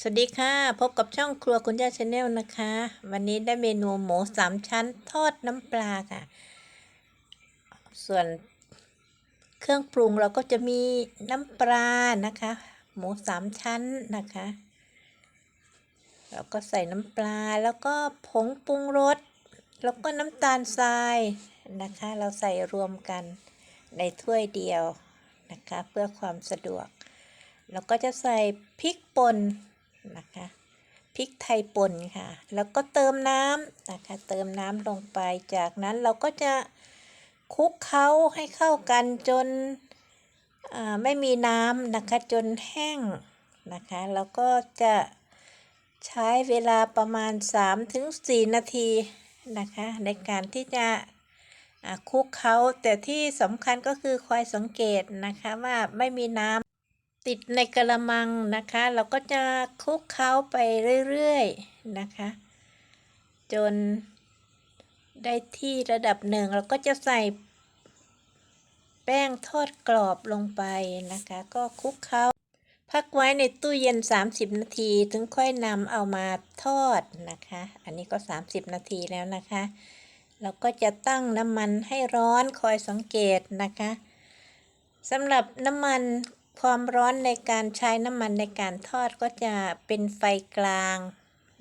สวัสดีค่ะ พบกับช่องครัวคุณย่าชาแนลนะคะ วันนี้ได้เมนูหมูสามชั้นทอดน้ำปลาค่ะ ส่วนเครื่องปรุงเราก็จะมีน้ำปลานะคะ หมูสามชั้นนะคะเราก็ใส่น้ำปลาแล้วก็ผงปรุงรสแล้วก็น้ำตาลทรายนะคะ เราใส่รวมกันในถ้วยเดียวนะคะ เพื่อความสะดวก แล้วก็จะใส่พริกป่น นะคะพริกไทยป่นค่ะ แล้วก็เติมน้ำนะคะ เติมน้ำลงไป จากนั้นเราก็จะคลุกเคล้าให้เข้ากันจนไม่มีน้ำนะคะจนแห้งนะคะแล้วก็จะใช้เวลาประมาณ 3-4 นาทีนะคะในการที่จะคลุกเคล้าแต่ที่สำคัญก็คือคอยสังเกตนะคะว่าไม่มีน้ำ ติดในกระมังนะคะ เราก็จะคลุกเคล้าไปเรื่อยๆนะคะ จนได้ที่ระดับหนึ่งเราก็จะใส่แป้งทอดกรอบลงไปนะคะ ก็คลุกเคล้าพักไว้ในตู้เย็น 30 นาที ถึงค่อยนำเอามาทอดนะคะ อันนี้ก็ 30 นาทีแล้วนะคะ เราก็จะตั้งน้ำมันให้ร้อนคอยสังเกตนะคะสำหรับน้ำมัน ความร้อนในการใช้น้ำมันในการทอดก็จะเป็นไฟกลาง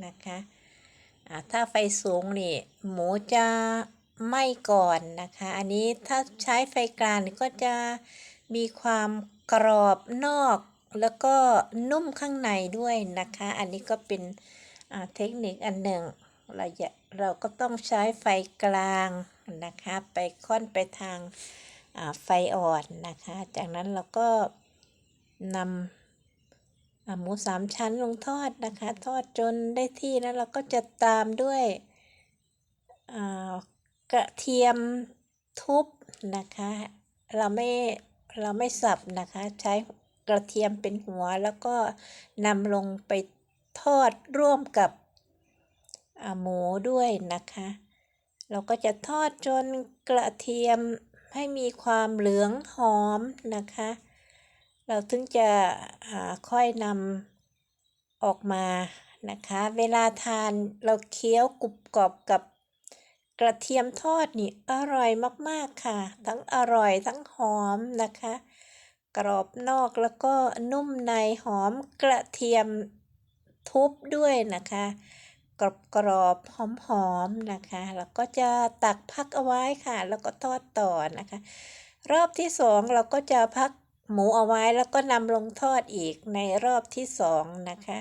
นะคะถ้าไฟสูงนี่หมูจะไหม้ก่อนนะคะ อันนี้ถ้าใช้ไฟกลางก็จะมีความกรอบนอกแล้วก็นุ่มข้างในด้วยนะคะ อันนี้ก็เป็นเทคนิคอันหนึ่งเราเราก็ต้องใช้ไฟกลางนะคะ ไปค่อนไปทางไฟอ่อนนะคะ จากนั้นเราก็ นำหมูสามชั้นลงทอดนะคะ ทอดจนได้ที่แล้วเราก็จะตามด้วยกระเทียมทุบนะคะ เราไม่เราไม่สับนะคะ ใช้กระเทียมเป็นหัวแล้วก็นำลงไปทอดร่วมกับหมูด้วยนะคะ เราก็จะทอดจนกระเทียมให้มีความเหลืองหอมนะคะ เราถึงจะค่อยนำออกมานะคะ เวลาทานเราเคี้ยวกรุบกรอบกับกระเทียมทอดนี่อร่อยมากๆค่ะ ทั้งอร่อยทั้งหอมนะคะ กรอบนอกแล้วก็นุ่มในหอมกระเทียมทุบด้วยนะคะ กรอบกรอบหอมหอมนะคะ แล้วก็จะตักพักเอาไว้ค่ะ แล้วก็ทอดต่อนะคะ รอบที่สองเราก็จะพัก หมูเอาไว้แล้วก็นำลงทอดอีกในรอบที่สองนะคะ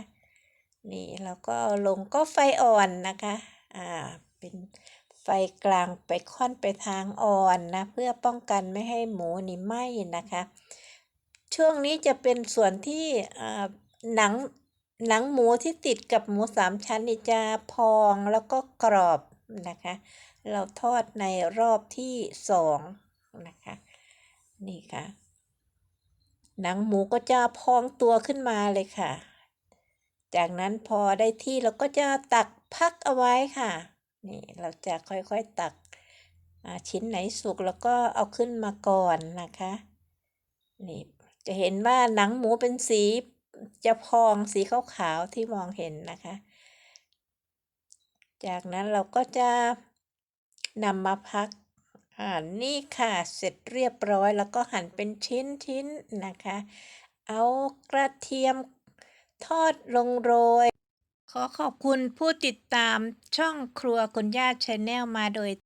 นี่แล้วก็ลงก็ไฟอ่อนนะคะอ่าเป็นไฟกลางไปค่อนไปทางอ่อนนะ เพื่อป้องกันไม่ให้หมูนี่ไหม้นะคะ ช่วงนี้จะเป็นส่วนที่หนังหนังหมูที่ติดกับหมูสามชั้นนี่จะพองแล้วก็กรอบนะคะ เราทอดในรอบที่สองนะคะ นี่ค่ะ หนังหมูก็จะพองตัวขึ้นมาเลยค่ะ จากนั้นพอได้ที่เราก็จะตักพักเอาไว้ค่ะ นี่เราจะค่อยๆตักชิ้นไหนสุกแล้วก็เอาขึ้นมาก่อนนะคะ นี่จะเห็นว่าหนังหมูเป็นสีจะพองสีขาวๆที่มองเห็นนะคะ จากนั้นเราก็จะนำมาพัก อ่านี่ค่ะเสร็จเรียบร้อยแล้วก็หั่นเป็นชิ้นชิ้นนะคะ เอากระเทียมทอดลงโรย ขอขอบคุณผู้ติดตามช่องครัวคุณย่าชาแนลมาโดย